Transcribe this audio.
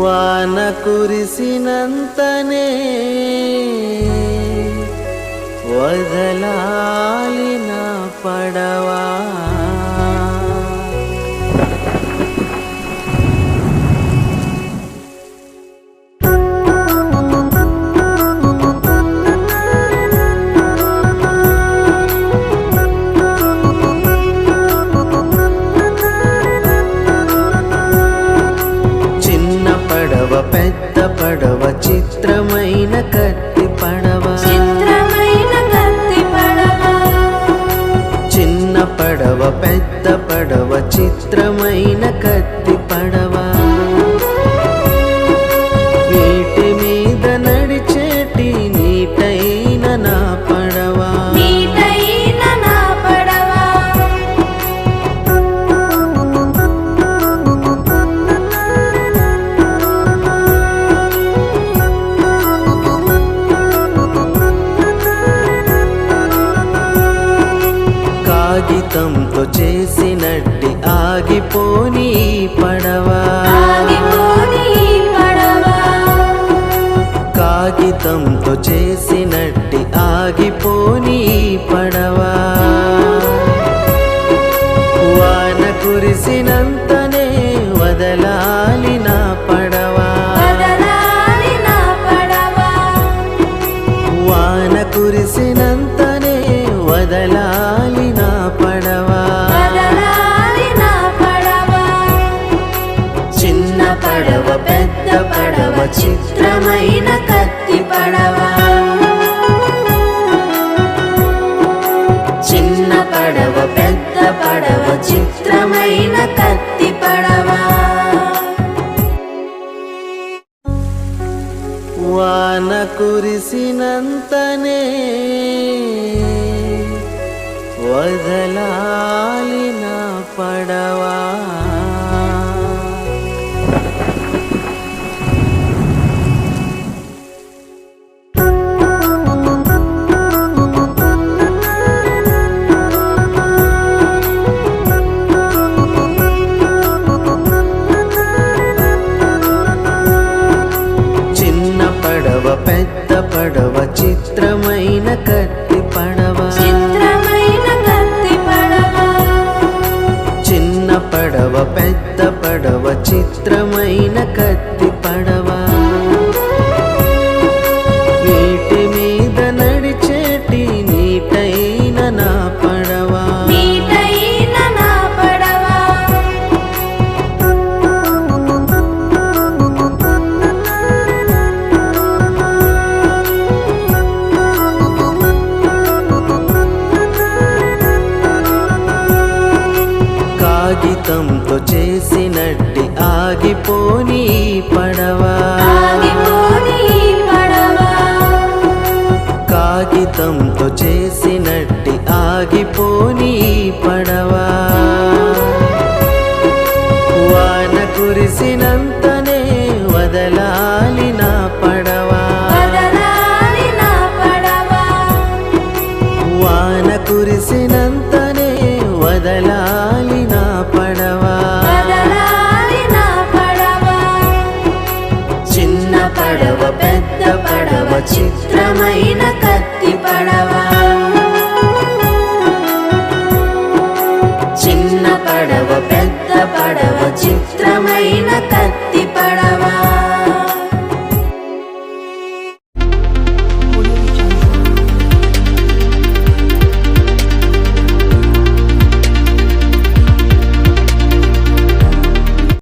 వాన కురిసినంతనే వదలాలి నా పడవా. పడవ పెద్ద పడవ చిత్రమైన కత్తి పడవ. చిత్రమైన కత్తి పడవ. చిన్న పడవ పెద్ద పడవ చిత్రమైన కాగితంతో చేసినట్టి ఆగిపోని పడవ. కాగితంతో చేసినట్టి ఆగిపోని పడవ. చిన్న పడవ పెద్ద పడవ చిత్రమైన కత్తి పడవ. వాన కురిసినంతనే వదలాలి నా పడవ. చిత్రమైన కత్తి పడవ. చిత్రమైన కత్తి పడవ. చిన్న పడవ పెద్ద పడవ చిత్రమైన కత్తి పడవ. నమ్మకంతో చేసిన చిత్రమైన